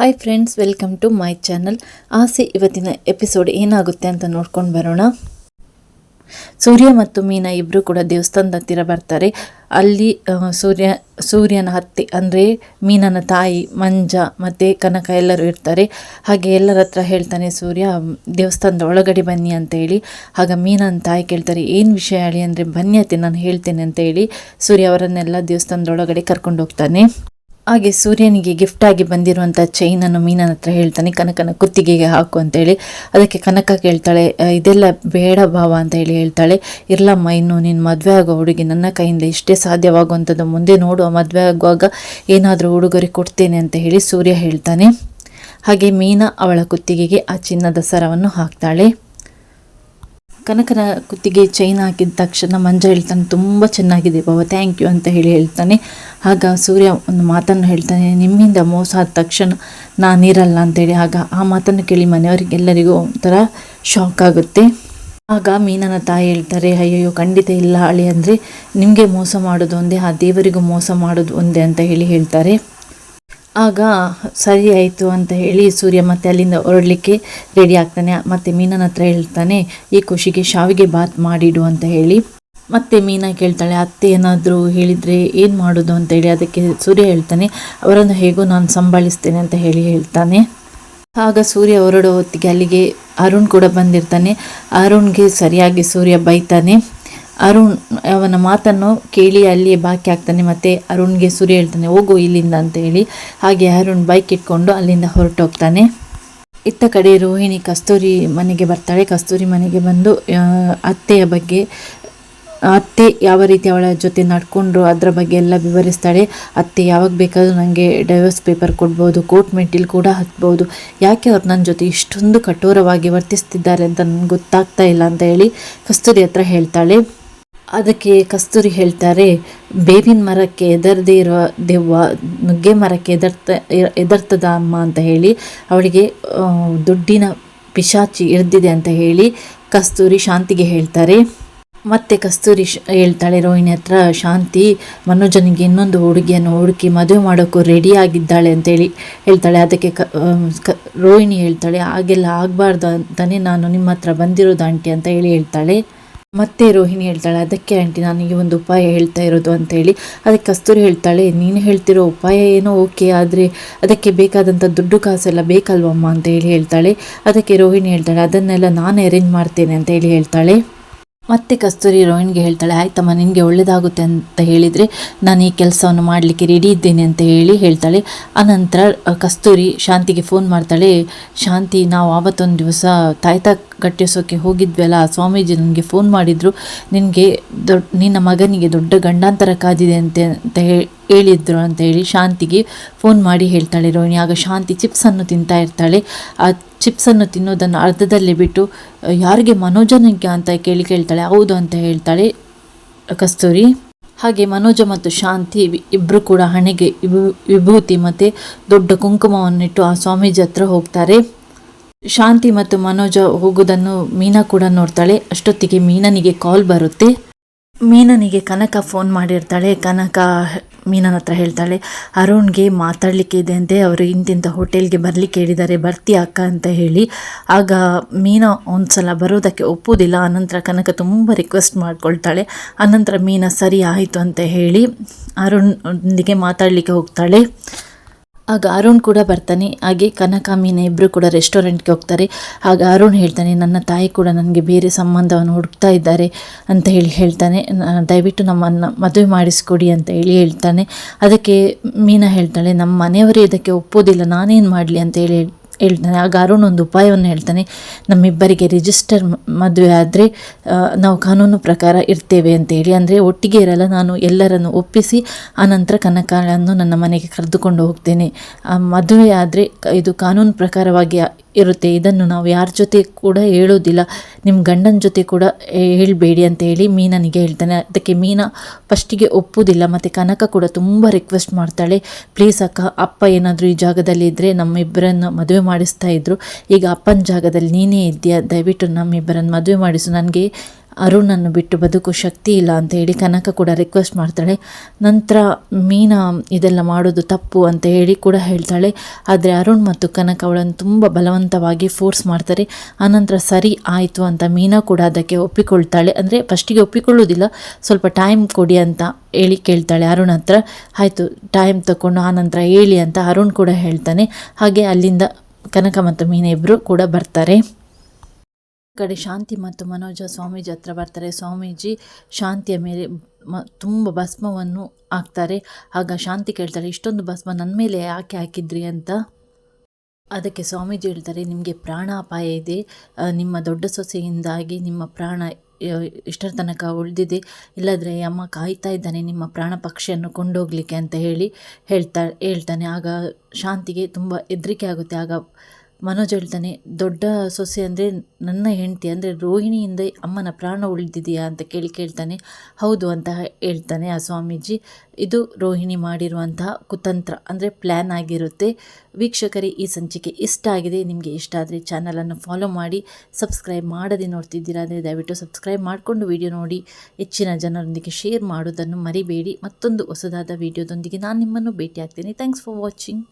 Hi friends welcome to my channel ಆಸೆ ಇವತ್ತಿನ episode ಏನಾಗುತ್ತೆ ಅಂತ ನೋಡ್ಕೊಂಡು ಬರೋಣ. ಸೂರ್ಯ ಮತ್ತು ಮೀನಾ ಇಬ್ಬರು ಕೂಡ ದೇವಸ್ಥಾನದ ಹತ್ತಿರ ಬರ್ತಾರೆ. ಅಲ್ಲಿ ಸೂರ್ಯ, ಸೂರ್ಯನ ಹತ್ತಿ, ಅಂದರೆ ಮೀನನ ತಾಯಿ, ಮಂಜ ಮತ್ತು ಕನಕ ಎಲ್ಲರೂ ಇರ್ತಾರೆ. ಹಾಗೆ ಎಲ್ಲರ ಹತ್ರ ಹೇಳ್ತಾನೆ ಸೂರ್ಯ, ದೇವಸ್ಥಾನದ ಒಳಗಡೆ ಬನ್ನಿ ಅಂತ ಹೇಳಿ. ಆಗ ಮೀನನ ತಾಯಿ ಕೇಳ್ತಾರೆ, ಏನು ವಿಷಯ ಹೇಳಿ? ಅಂದರೆ, ಬನ್ನಿ ಅತ್ತೆ, ನಾನು ಹೇಳ್ತೇನೆ ಅಂತ ಹೇಳಿ. ಸೂರ್ಯ ಅವರನ್ನೆಲ್ಲ ದೇವಸ್ಥಾನದ ಒಳಗಡೆ ಕರ್ಕೊಂಡು ಹೋಗ್ತಾನೆ. ಹಾಗೆ ಸೂರ್ಯನಿಗೆ ಗಿಫ್ಟ್ ಆಗಿ ಬಂದಿರುವಂಥ ಚೈನನ್ನು ಮೀನನ ಹತ್ರ ಹೇಳ್ತಾನೆ, ಕನಕನ ಕುತ್ತಿಗೆಗೆ ಹಾಕು ಅಂತೇಳಿ ಅದಕ್ಕೆ ಕನಕ ಕೇಳ್ತಾಳೆ ಇದೆಲ್ಲ ಬೇಡ ಭಾವ ಅಂತ ಹೇಳಿ ಹೇಳ್ತಾಳೆ. ಇರಲಮ್ಮ, ಇನ್ನು ನೀನು ಮದುವೆ ಆಗೋ ಹುಡುಗಿ ನನ್ನ ಕೈಯಿಂದ ಇಷ್ಟೇ ಸಾಧ್ಯವಾಗುವಂಥದ್ದು ಮುಂದೆ ನೋಡುವ ಮದುವೆ ಆಗುವಾಗ ಏನಾದರೂ ಉಡುಗೊರೆ ಕೊಡ್ತೇನೆ ಅಂತ ಹೇಳಿ ಸೂರ್ಯ ಹೇಳ್ತಾನೆ. ಹಾಗೆ ಮೀನ ಅವಳ ಕುತ್ತಿಗೆಗೆ ಆ ಚಿನ್ನದ ಸರವನ್ನು ಹಾಕ್ತಾಳೆ. ಕನಕನ ಕುತ್ತಿಗೆ ಚೈನ್ ಹಾಕಿದ ತಕ್ಷಣ ಮಂಜ ಹೇಳ್ತಾನೆ, ತುಂಬ ಚೆನ್ನಾಗಿದೆ ಬಾಬಾ ಥ್ಯಾಂಕ್ ಯು ಅಂತ ಹೇಳಿ ಹೇಳ್ತಾನೆ. ಆಗ ಸೂರ್ಯ ಒಂದು ಮಾತನ್ನು ಹೇಳ್ತಾನೆ, ನಿಮ್ಮಿಂದ ಮೋಸ ಆದ ತಕ್ಷಣ ನಾನಿರಲ್ಲ ಅಂತೇಳಿ ಆಗ ಆ ಮಾತನ್ನು ಕೇಳಿ ಮನೆಯವರಿಗೆಲ್ಲರಿಗೂ ಒಂಥರ ಶಾಕ್ ಆಗುತ್ತೆ. ಆಗ ಮೀನನ ತಾಯಿ ಹೇಳ್ತಾರೆ, ಅಯ್ಯಯ್ಯೋ, ಖಂಡಿತ ಇಲ್ಲ ಅಳಿ ಅಂದರೆ ನಿಮಗೆ ಮೋಸ ಮಾಡೋದು ಒಂದೇ, ಆ ದೇವರಿಗೂ ಮೋಸ ಮಾಡೋದು ಒಂದೇ ಅಂತ ಹೇಳಿ ಹೇಳ್ತಾರೆ. ಆಗ ಸರಿ ಆಯಿತು ಅಂತ ಹೇಳಿ ಸೂರ್ಯ ಮತ್ತೆ ಅಲ್ಲಿಂದ ಹೊರಡಲಿಕ್ಕೆ ರೆಡಿ ಆಗ್ತಾನೆ. ಮತ್ತೆ ಮೀನನ ಹತ್ರ ಹೇಳ್ತಾನೆ, ಈ ಖುಷಿಗೆ ಶಾವಿಗೆ ಬಾತ್ ಮಾಡಿಡು ಅಂತ ಹೇಳಿ. ಮತ್ತೆ ಮೀನಾ ಕೇಳ್ತಾಳೆ, ಅತ್ತೆ ಏನಾದರೂ ಹೇಳಿದರೆ ಏನು ಮಾಡೋದು? ಅಂತ ಹೇಳಿ. ಅದಕ್ಕೆ ಸೂರ್ಯ ಹೇಳ್ತಾನೆ, ಅವರನ್ನು ಹೇಗೋ ನಾನು ಸಂಭಾಳಿಸ್ತೇನೆ ಅಂತ ಹೇಳಿ ಹೇಳ್ತಾನೆ. ಆಗ ಸೂರ್ಯ ಹೊರಡೋ ಹೊತ್ತಿಗೆ ಅಲ್ಲಿಗೆ ಅರುಣ್ ಕೂಡ ಬಂದಿರ್ತಾನೆ. ಅರುಣ್ಗೆ ಸರಿಯಾಗಿ ಸೂರ್ಯ ಬೈತಾನೆ. ಅರುಣ್ ಅವನ ಮಾತನ್ನು ಕೇಳಿ ಅಲ್ಲಿಯೇ ಬಾಕಿ ಆಗ್ತಾನೆ, ಮತ್ತೆ ಅರುಣ್ಗೆ ಸೂರ್ಯ ಹೇಳ್ತಾನೆ, ಹೋಗು ಇಲ್ಲಿಂದ ಅಂತ ಹೇಳಿ. ಹಾಗೆ ಅರುಣ್ ಬೈಕ್ ಇಟ್ಕೊಂಡು ಅಲ್ಲಿಂದ ಹೊರಟೋಗ್ತಾನೆ ಇತ್ತ ಕಡೆ ರೋಹಿಣಿ ಕಸ್ತೂರಿ ಮನೆಗೆ ಬರ್ತಾಳೆ. ಕಸ್ತೂರಿ ಮನೆಗೆ ಬಂದು ಅತ್ತೆಯ ಬಗ್ಗೆ, ಅತ್ತೆ ಯಾವ ರೀತಿ ಅವಳ ಜೊತೆ ನಡ್ಕೊಂಡ್ರು ಅದರ ಬಗ್ಗೆ ಎಲ್ಲ ವಿವರಿಸ್ತಾಳೆ. ಅತ್ತೆ ಯಾವಾಗ ಬೇಕಾದರೂ ನನಗೆ ಡೈವರ್ಸ್ ಪೇಪರ್ ಕೊಡ್ಬೋದು ಕೋರ್ಟ್ ಮೆಟ್ಟಿಲ್ ಕೂಡ ಹತ್ಬೋದು ಯಾಕೆ ಅವ್ರು ನನ್ನ ಜೊತೆ ಇಷ್ಟೊಂದು ಕಠೋರವಾಗಿ ವರ್ತಿಸ್ತಿದ್ದಾರೆ ಅಂತ ನನಗೆ ಗೊತ್ತಾಗ್ತಾ ಇಲ್ಲ ಅಂತ ಹೇಳಿ ಕಸ್ತೂರಿ ಹತ್ರ ಹೇಳ್ತಾಳೆ. ಅದಕ್ಕೆ ಕಸ್ತೂರಿ ಹೇಳ್ತಾರೆ, ಬೇವಿನ ಮರಕ್ಕೆ ಎದರದೇ ಇರುವ ದೆವ್ವ ನುಗ್ಗೆ ಮರಕ್ಕೆ ಎದರ್ತ ಎದರ್ತದ ಅಮ್ಮ ಅಂತ ಹೇಳಿ, ಅವಳಿಗೆ ದುಡ್ಡಿನ ಪಿಶಾಚಿ ಇರ್ದಿದೆ ಅಂತ ಹೇಳಿ ಕಸ್ತೂರಿ ಶಾಂತಿಗೆ ಹೇಳ್ತಾರೆ. ಮತ್ತೆ ಕಸ್ತೂರಿ ಹೇಳ್ತಾಳೆ, ರೋಹಿಣಿ ಹತ್ರ ಶಾಂತಿ, ಮನೋಜನಿಗೆ ಇನ್ನೊಂದು ಹುಡುಗಿಯನ್ನು ಹುಡುಕಿ ಮದುವೆ ಮಾಡೋಕ್ಕೂ ರೆಡಿ ಆಗಿದ್ದಾಳೆ ಅಂತೇಳಿ ಹೇಳ್ತಾಳೆ. ಅದಕ್ಕೆ ಕ ರೋಹಿಣಿ ಹೇಳ್ತಾಳೆ, ಹಾಗೆಲ್ಲ ಆಗಬಾರ್ದು ಅಂತಲೇ ನಾನು ನಿಮ್ಮ ಹತ್ರ ಬಂದಿರೋದು ಆಂಟಿ ಅಂತ ಹೇಳಿ ಹೇಳ್ತಾಳೆ. ಮತ್ತೆ ರೋಹಿಣಿ ಹೇಳ್ತಾಳೆ, ಅದಕ್ಕೆ ಆಂಟಿ ಈ ಒಂದು ಉಪಾಯ ಹೇಳ್ತಾ ಇರೋದು ಅಂತ ಹೇಳಿ ಅದಕ್ಕೆ ಕಸ್ತೂರಿ ಹೇಳ್ತಾಳೆ, ನೀನು ಹೇಳ್ತಿರೋ ಉಪಾಯ ಏನೋ ಓಕೆ, ಆದರೆ ಅದಕ್ಕೆ ಬೇಕಾದಂಥ ದುಡ್ಡು ಕಾಸೆಲ್ಲ ಬೇಕಲ್ವಮ್ಮ? ಅಂತ ಹೇಳಿ ಹೇಳ್ತಾಳೆ. ಅದಕ್ಕೆ ರೋಹಿಣಿ ಹೇಳ್ತಾಳೆ, ಅದನ್ನೆಲ್ಲ ನಾನು ಅರೇಂಜ್ ಮಾಡ್ತೇನೆ ಅಂತ ಹೇಳಿ ಹೇಳ್ತಾಳೆ. ಮತ್ತೆ ಕಸ್ತೂರಿ ರೋಹಿಣಿಗೆ ಹೇಳ್ತಾಳೆ, ಆಯ್ತಮ್ಮ, ನಿನಗೆ ಒಳ್ಳೆಯದಾಗುತ್ತೆ ಅಂತ ಹೇಳಿದರೆ ನಾನು ಈ ಕೆಲಸವನ್ನು ಮಾಡಲಿಕ್ಕೆ ರೆಡಿ ಇದ್ದೇನೆ ಅಂತ ಹೇಳಿ ಹೇಳ್ತಾಳೆ. ಅನಂತರ ಕಸ್ತೂರಿ ಶಾಂತಿಗೆ ಫೋನ್ ಮಾಡ್ತಾಳೆ, ಶಾಂತಿ, ನಾವು ಆವತ್ತೊಂದು ದಿವಸ ತಾಯ್ತ ಕಟ್ಟಿಸೋಕೆ ಹೋಗಿದ್ವಲ್ಲ, ಸ್ವಾಮೀಜಿ ನನಗೆ ಫೋನ್ ಮಾಡಿದರು. ನಿನಗೆ ದೊಡ್ಡ ನಿನ್ನ ಮಗನಿಗೆ ದೊಡ್ಡ ಗಂಡಾಂತರ ಕಾದಿದೆ ಅಂತೆ, ಅಂತ ಹೇಳಿ ಹೇಳಿದ್ರು ಅಂತ ಹೇಳಿ ಶಾಂತಿಗೆ ಫೋನ್ ಮಾಡಿ ಹೇಳ್ತಾಳೆ ರೋಹಿಣಿ. ಆಗ ಶಾಂತಿ ಚಿಪ್ಸನ್ನು ತಿಂತಾ ಇರ್ತಾಳೆ. ಆ ಚಿಪ್ಸನ್ನು ತಿನ್ನೋದನ್ನು ಅರ್ಧದಲ್ಲಿ ಬಿಟ್ಟು "ಅಹ್, ಯಾರಿಗೆ ಮನೋಜನಿಗೆ ಅಂತ ಕೇಳಿ ಕೇಳ್ತಾಳೆ ಹೌದು ಅಂತ ಹೇಳ್ತಾಳೆ ಕಸ್ತೂರಿ. ಹಾಗೆ ಮನೋಜ ಮತ್ತು ಶಾಂತಿ ಇಬ್ಬರು ಕೂಡ ಹಣೆಗೆ ವಿಭೂ- ವಿಭೂತಿ ಮತ್ತು ದೊಡ್ಡ ಕುಂಕುಮವನ್ನಿಟ್ಟು ಆ ಸ್ವಾಮೀಜಿ ಹತ್ರ ಹೋಗ್ತಾರೆ. ಶಾಂತಿ ಮತ್ತು ಮನೋಜ ಹೋಗುವುದನ್ನು ಮೀನಾ ಕೂಡ ನೋಡ್ತಾಳೆ. ಅಷ್ಟೊತ್ತಿಗೆ ಮೀನನಿಗೆ ಕಾಲ್ ಬರುತ್ತೆ. ಮೀನನಿಗೆ ಕನಕ ಫೋನ್ ಮಾಡಿರ್ತಾಳೆ. ಕನಕ ಮೀನನ ಹತ್ರ ಹೇಳ್ತಾಳೆ, ಅರುಣ್ಗೆ ಮಾತಾಡಲಿಕ್ಕೆ ಇದೆ ಅಂತೆ, ಅವರು ಇಂತಿಂಥ ಹೋಟೆಲ್ಗೆ ಬರಲಿಕ್ಕೆ ಹೇಳಿದ್ದಾರೆ, ಬರ್ತೀಯ ಅಕ್ಕ? ಅಂತ ಹೇಳಿ. ಆಗ ಮೀನಾ ಒಂದ್ಸಲ ಬರೋದಕ್ಕೆ ಒಪ್ಪುವುದಿಲ್ಲ ಆನಂತರ ಕನಕ ತುಂಬ ರಿಕ್ವೆಸ್ಟ್ ಮಾಡ್ಕೊಳ್ತಾಳೆ. ಆನಂತರ ಮೀನಾ, ಸರಿ, ಆಯಿತು ಅಂತ ಹೇಳಿ ಅರುಣ್ ಒಂದಿಗೆ ಮಾತಾಡಲಿಕ್ಕೆ ಹೋಗ್ತಾಳೆ. ಆಗ ಅರುಣ್ ಕೂಡ ಬರ್ತಾನೆ. ಹಾಗೆ ಕನಕ ಮೀನ ಇಬ್ಬರು ಕೂಡ ರೆಸ್ಟೋರೆಂಟ್ಗೆ ಹೋಗ್ತಾರೆ. ಆಗ ಅರುಣ್ ಹೇಳ್ತಾನೆ, ನನ್ನ ತಾಯಿ ಕೂಡ ನನಗೆ ಬೇರೆ ಸಂಬಂಧವನ್ನು ಹುಡುಕ್ತಾ ಇದ್ದಾರೆ ಅಂತ ಹೇಳಿ ಹೇಳ್ತಾನೆ. ದಯವಿಟ್ಟು ನಮ್ಮನ್ನು ಮದುವೆ ಮಾಡಿಸ್ಕೊಡಿ ಅಂತ ಹೇಳಿ ಹೇಳ್ತಾನೆ. ಅದಕ್ಕೆ ಮೀನಾ ಹೇಳ್ತಾಳೆ, ನಮ್ಮ ಮನೆಯವರೇ ಇದಕ್ಕೆ ಒಪ್ಪೋದಿಲ್ಲ, ನಾನೇನು ಮಾಡಲಿ? ಅಂತ ಹೇಳ್- ಹೇಳ್ತಾನೆ. ಆಗ ಅರುಣ್ ಒಂದು ಉಪಾಯವನ್ನು ಹೇಳ್ತಾನೆ, ನಮ್ಮಿಬ್ಬರಿಗೆ ರಿಜಿಸ್ಟರ್ ಮದುವೆ ಆದರೆ ನಾವು ಕಾನೂನು ಪ್ರಕಾರ ಇರ್ತೇವೆ ಅಂತೇಳಿ ಅಂದರೆ ಒಟ್ಟಿಗೆ ಇರಲ್ಲ, ನಾನು ಎಲ್ಲರನ್ನು ಒಪ್ಪಿಸಿ, ಆನಂತರ ಕನಕಳನ್ನು ನನ್ನ ಮನೆಗೆ ಕರೆದುಕೊಂಡು ಹೋಗ್ತೇನೆ. ಮದುವೆ ಆದರೆ ಇದು ಕಾನೂನು ಪ್ರಕಾರವಾಗಿ ಇರುತ್ತೆ. ಇದನ್ನು ನಾವು ಯಾರ ಜೊತೆ ಕೂಡ ಹೇಳೋದಿಲ್ಲ. ನಿಮ್ಮ ಗಂಡನ ಜೊತೆ ಕೂಡ ಹೇಳಬೇಡಿ ಅಂತ ಹೇಳಿ ಮೀನನಿಗೆ ಹೇಳ್ತಾನೆ. ಅದಕ್ಕೆ ಮೀನಾ ಫಸ್ಟಿಗೆ ಒಪ್ಪುವುದಿಲ್ಲ ಮತ್ತು ಕನಕ ಕೂಡ ತುಂಬ ರಿಕ್ವೆಸ್ಟ್ ಮಾಡ್ತಾಳೆ. ಪ್ಲೀಸ್ ಅಕ್ಕ, ಅಪ್ಪ ಏನಾದರೂ ಈ ಜಾಗದಲ್ಲಿ ಇದ್ದರೆ ನಮ್ಮಿಬ್ಬರನ್ನು ಮದುವೆ ಮಾಡಿಸ್ತಾ ಇದ್ರು. ಈಗ ಅಪ್ಪನ ಜಾಗದಲ್ಲಿ ನೀನೇ ಇದ್ದೀಯ? ದಯವಿಟ್ಟು ನಮ್ಮಿಬ್ಬರನ್ನು ಮದುವೆ ಮಾಡಿಸು. ನನಗೆ ಅರುಣನ್ನು ಬಿಟ್ಟು ಬದುಕು ಶಕ್ತಿ ಇಲ್ಲ ಅಂತ ಹೇಳಿ ಕನಕ ಕೂಡ ರಿಕ್ವೆಸ್ಟ್ ಮಾಡ್ತಾಳೆ. ನಂತರ ಮೀನಾ ಇದೆಲ್ಲ ಮಾಡೋದು ತಪ್ಪು ಅಂತ ಹೇಳಿ ಕೂಡ ಹೇಳ್ತಾಳೆ. ಆದರೆ ಅರುಣ್ ಮತ್ತು ಕನಕ ಅವಳನ್ನು ತುಂಬ ಬಲವಂತವಾಗಿ ಫೋರ್ಸ್ ಮಾಡ್ತಾರೆ. ಆನಂತರ ಸರಿ ಆಯಿತು ಅಂತ ಮೀನಾ ಕೂಡ ಅದಕ್ಕೆ ಒಪ್ಪಿಕೊಳ್ತಾಳೆ. ಅಂದರೆ ಫಸ್ಟಿಗೆ ಒಪ್ಪಿಕೊಳ್ಳೋದಿಲ್ಲ ಸ್ವಲ್ಪ ಟೈಮ್ ಕೊಡಿ ಅಂತ ಹೇಳಿ ಕೇಳ್ತಾಳೆ ಅರುಣ್ ಹತ್ರ. ಆಯಿತು ಟೈಮ್ ತಗೊಂಡು ಆನಂತರ ಹೇಳಿ ಅಂತ ಅರುಣ್ ಕೂಡ ಹೇಳ್ತಾನೆ. ಹಾಗೆ ಅಲ್ಲಿಂದ ಕನಕ ಮತ್ತು ಮೀನ ಇಬ್ಬರು ಕೂಡ ಬರ್ತಾರೆ. ಕಡೆ ಶಾಂತಿ ಮತ್ತು ಮನೋಜ ಸ್ವಾಮೀಜಿ ಹತ್ರ ಬರ್ತಾರೆ. ಸ್ವಾಮೀಜಿ ಶಾಂತಿಯ ಮೇಲೆ ಮ, ತುಂಬ ಭಸ್ಮವನ್ನು ಹಾಕ್ತಾರೆ. ಆಗ ಶಾಂತಿ ಕೇಳ್ತಾರೆ, ಇಷ್ಟೊಂದು ಭಸ್ಮ ನನ್ನ ಮೇಲೆ ಯಾಕೆ ಹಾಕಿದ್ರಿ ಅಂತ? ಅದಕ್ಕೆ ಸ್ವಾಮೀಜಿ ಹೇಳ್ತಾರೆ, ನಿಮಗೆ ಪ್ರಾಣಾಪಾಯ ಇದೆ. ನಿಮ್ಮ ದೊಡ್ಡ ಸೊಸೆಯಿಂದಾಗಿ ನಿಮ್ಮ ಪ್ರಾಣ ಇಷ್ಟರ ತನಕ ಉಳಿದಿದೆ. ಇಲ್ಲದ್ರೆ ಅಮ್ಮ ಕಾಯ್ತಾ ಇದ್ದಾನೆ, ನಿಮ್ಮ ಪ್ರಾಣ ಪಕ್ಷಿಯನ್ನು ಕೊಂಡೋಗ್ಲಿಕ್ಕೆ, ಅಂತ ಹೇಳಿ ಹೇಳ್ತಾ, ಹೇಳ್ತಾನೆ. ಆಗ ಶಾಂತಿಗೆ ತುಂಬ ಹೆದರಿಕೆ ಆಗುತ್ತೆ. ಆಗ ಮನೋಜ್ ಹೇಳ್ತಾನೆ, ದೊಡ್ಡ ಸೊಸೆ ಅಂದರೆ ನನ್ನ ಹೆಂಡತಿ ಅಂದರೆ ರೋಹಿಣಿಯಿಂದ ಅಮ್ಮನ ಪ್ರಾಣ ಉಳಿದಿದೆಯಾ? ಅಂತ ಕೇಳಿ ಕೇಳ್ತಾನೆ. ಹೌದು ಅಂತ ಹೇಳ್ತಾನೆ ಆ ಸ್ವಾಮೀಜಿ. ಇದು ರೋಹಿಣಿ ಮಾಡಿರುವಂತಹ ಕುತಂತ್ರ ಅಂದರೆ ಪ್ಲ್ಯಾನ್ ಆಗಿರುತ್ತೆ. ವೀಕ್ಷಕರಿಗೆ ಈ ಸಂಚಿಕೆ ಇಷ್ಟ ಆಗಿದೆ. ನಿಮಗೆ ಇಷ್ಟ ಆದರೆ ಚಾನಲನ್ನು ಫಾಲೋ ಮಾಡಿ ಸಬ್ಸ್ಕ್ರೈಬ್ ಮಾಡದೆ ನೋಡ್ತಿದ್ದೀರಾ ಅಂದರೆ ದಯವಿಟ್ಟು ಸಬ್ಸ್ಕ್ರೈಬ್ ಮಾಡಿಕೊಂಡು ವಿಡಿಯೋ ನೋಡಿ. ಹೆಚ್ಚಿನ ಜನರೊಂದಿಗೆ ಶೇರ್ ಮಾಡೋದನ್ನು ಮರಿಬೇಡಿ. ಮತ್ತೊಂದು ಹೊಸದಾದ ವಿಡಿಯೋದೊಂದಿಗೆ ನಾನು ನಿಮ್ಮನ್ನು ಭೇಟಿಯಾಗ್ತೀನಿ. Thanks for watching